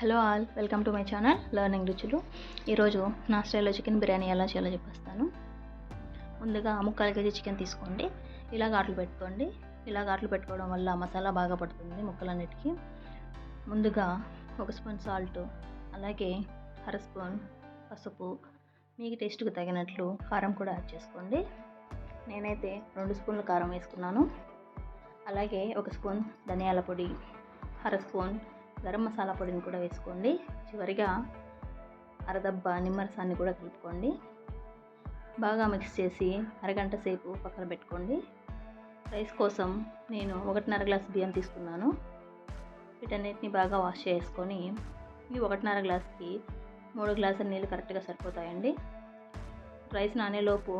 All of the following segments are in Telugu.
Hello all welcome to my channel learning Ruchulu. ఈరోజు నా స్టైల్లో చికెన్ బిర్యానీ ఎలా చేయాలో చెప్పేస్తాను. ముందుగా ముక్కాలు కేజీ చికెన్ తీసుకోండి. ఇలా ఘాట్లు పెట్టుకోండి. ఇలా ఘాట్లు పెట్టుకోవడం వల్ల మసాలా బాగా పడుతుంది ముక్కలన్నిటికీ. ముందుగా ఒక స్పూన్ సాల్ట్ అలాగే అర స్పూన్ పసుపు. మీకు టేస్ట్కి తగినట్లు కారం కూడా యాడ్ చేసుకోండి. నేనైతే రెండు స్పూన్ల కారం వేసుకున్నాను. అలాగే ఒక స్పూన్ ధనియాల పొడి అర స్పూన్ గరం మసాలా పొడిని కూడా వేసుకోండి. చివరిగా అరదబ్బ నిమ్మరసాన్ని కూడా కలుపుకోండి. బాగా మిక్స్ చేసి అరగంట సేపు పక్కన పెట్టుకోండి. రైస్ కోసం నేను ఒకటిన్నర గ్లాస్ బియ్యం తీసుకున్నాను. వీటన్నిటిని బాగా వాష్ చేసుకొని ఈ ఒకటిన్నర గ్లాస్కి మూడు గ్లాసుల నీళ్ళు కరెక్ట్గా సరిపోతాయండి. రైస్ నానేలోపు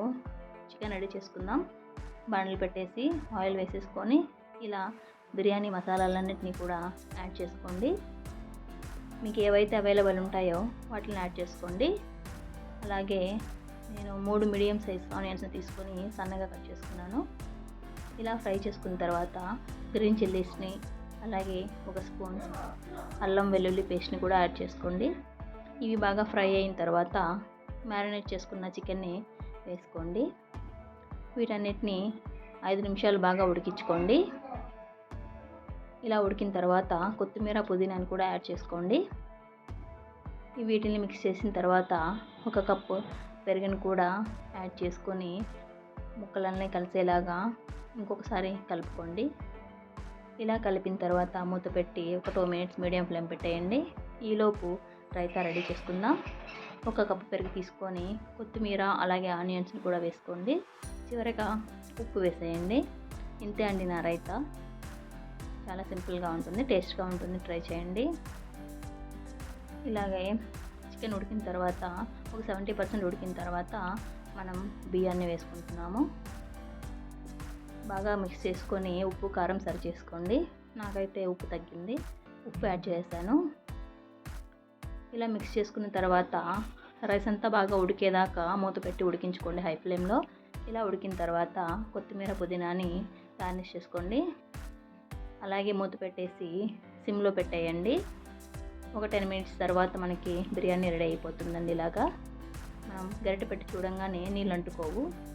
చికెన్ రెడీ చేసుకుందాం. బండ్లు పెట్టేసి ఆయిల్ వేసేసుకొని ఇలా బిర్యానీ మసాలాలన్నింటినీ కూడా యాడ్ చేసుకోండి. మీకు ఏవైతే అవైలబుల్ ఉంటాయో వాటిని యాడ్ చేసుకోండి. అలాగే నేను మూడు మీడియం సైజ్ ఆనియన్స్ని తీసుకొని సన్నగా కట్ చేసుకున్నాను. ఇలా ఫ్రై చేసుకున్న తర్వాత గ్రీన్ చిల్లీస్ని అలాగే ఒక స్పూన్ అల్లం వెల్లుల్లి పేస్ట్ని కూడా యాడ్ చేసుకోండి. ఇవి బాగా ఫ్రై అయిన తర్వాత మ్యారినేట్ చేసుకున్న చికెన్ని వేసుకోండి. వీటన్నిటిని ఐదు నిమిషాలు బాగా ఉడికించుకోండి. ఇలా ఉడికిన తర్వాత కొత్తిమీర పుదీనాని కూడా యాడ్ చేసుకోండి. వీటిని మిక్స్ చేసిన తర్వాత ఒక కప్పు పెరుగును కూడా యాడ్ చేసుకొని ముక్కలన్నీ కలిసేలాగా ఇంకొకసారి కలుపుకోండి. ఇలా కలిపిన తర్వాత మూత పెట్టి ఒక టూ మినిట్స్ మీడియం ఫ్లేమ్ పెట్టేయండి. ఈలోపు రైతా రెడీ చేసుకుందాం. ఒక కప్పు పెరుగు తీసుకొని కొత్తిమీర అలాగే ఆనియన్స్ని కూడా వేసుకోండి. చివరిగా ఉప్పు వేసేయండి. ఇంతే అండి నా రైతా. చాలా సింపుల్గా ఉంటుంది టేస్ట్గా ఉంటుంది. ట్రై చేయండి. ఇలాగే చికెన్ ఉడికిన తర్వాత ఒక సెవెంటీ పర్సెంట్ ఉడికిన తర్వాత మనం బియ్యాన్ని వేసుకుంటున్నాము. బాగా మిక్స్ చేసుకొని ఉప్పు కారం సరి చేసుకోండి. నాకైతే ఉప్పు తగ్గింది. ఉప్పు యాడ్ చేశాను. ఇలా మిక్స్ చేసుకున్న తర్వాత రైస్ అంతా బాగా ఉడికేదాకా మూత పెట్టి ఉడికించుకోండి హై ఫ్లేమ్లో. ఇలా ఉడికిన తర్వాత కొత్తిమీర పుదీనాని గార్నిష్ చేసుకోండి. అలాగే మూత పెట్టేసి సిమ్లో పెట్టేయండి. ఒక టెన్ మినిట్స్ తర్వాత మనకి బిర్యానీ రెడీ అయిపోతుందండి ఇలాగా. మనం గరిటె పెట్టి చూడంగానే నీళ్ళు అంటుకోవు.